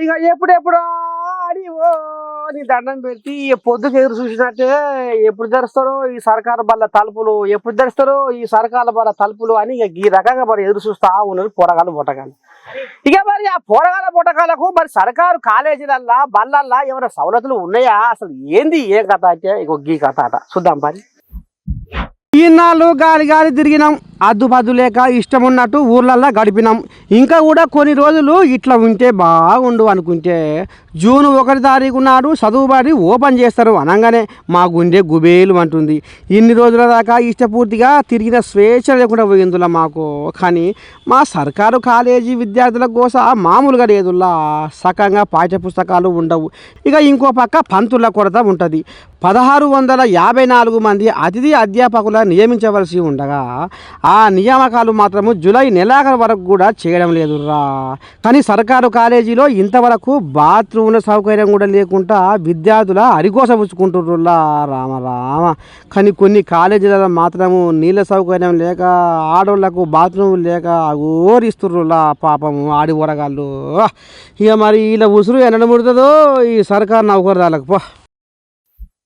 ఇక ఎప్పుడెప్పుడు అని ఓ నీ దండం పెట్టి పొద్దుకు ఎదురు చూసినట్టే ఎప్పుడు తెరుస్తారో ఈ సర్కారు బల్ల తలుపులు ఎప్పుడు తెరుస్తారో ఈ సర్కారు బల్ల తలుపులు అని ఇక ఈ రకంగా మరి ఎదురు చూస్తా ఉన్నారు పోరగాళ్ళు పొట్టగాలు ఇక మరి ఆ పోరగాల పొట్టగాలకు మరి సర్కారు కాలేజీలల్లా బల్లల్లా ఏమైనా సవలతులు ఉన్నాయా? అసలు ఏంది ఏ కథ అంటే ఇక గీ కథ అట. చూద్దాం మరి. ఈనాళ్ళు గాలి గాలి తిరిగినాం. అద్దుపద్దు లేక ఇష్టం ఉన్నట్టు ఊర్లల్లో గడిపినాం. ఇంకా కూడా కొన్ని రోజులు ఇట్లా ఉంటే బాగుండు అనుకుంటే జూన్ ఒకటి తారీఖు నాడు చదువుబడి ఓపెన్ చేస్తారు అనగానే మా గుండె గుబేలు అంటుంది. ఇన్ని రోజుల దాకా ఇష్టపూర్తిగా తిరిగిన స్వేచ్ఛ లేకుండా పోయిందిలా మాకు. కానీ మా సర్కారు కాలేజీ విద్యార్థుల కోసం మామూలుగా లేదులా. సకంగా పాఠ్య పుస్తకాలు ఉండవు. ఇక ఇంకో పక్క పంతుల కొరత ఉంటుంది. పదహారు వందల యాభై నాలుగు మంది అతిథి అధ్యాపకుల నియమించవలసి ఉండగా ఆ నియామకాలు మాత్రము జూలై నెలాఖరు వరకు కూడా చేయడం లేదురా. కానీ సర్కారు కాలేజీలో ఇంతవరకు బాత్రూమ్ల సౌకర్యం కూడా లేకుండా విద్యార్థుల అరికోస పుచ్చుకుంటుర్రులా రామ రామ. కానీ కొన్ని కాలేజీలలో మాత్రము నీళ్ళ సౌకర్యం లేక ఆడోళ్ళకు బాత్రూమ్ లేక ఓరిస్తుర్రులా పాపము ఆడి ఊరగాళ్ళు ఇక మరి ఇలా ఉసురు ఎన్నడ ముడుతుందో ఈ సర్కారు నౌకరుదాలకు. పో.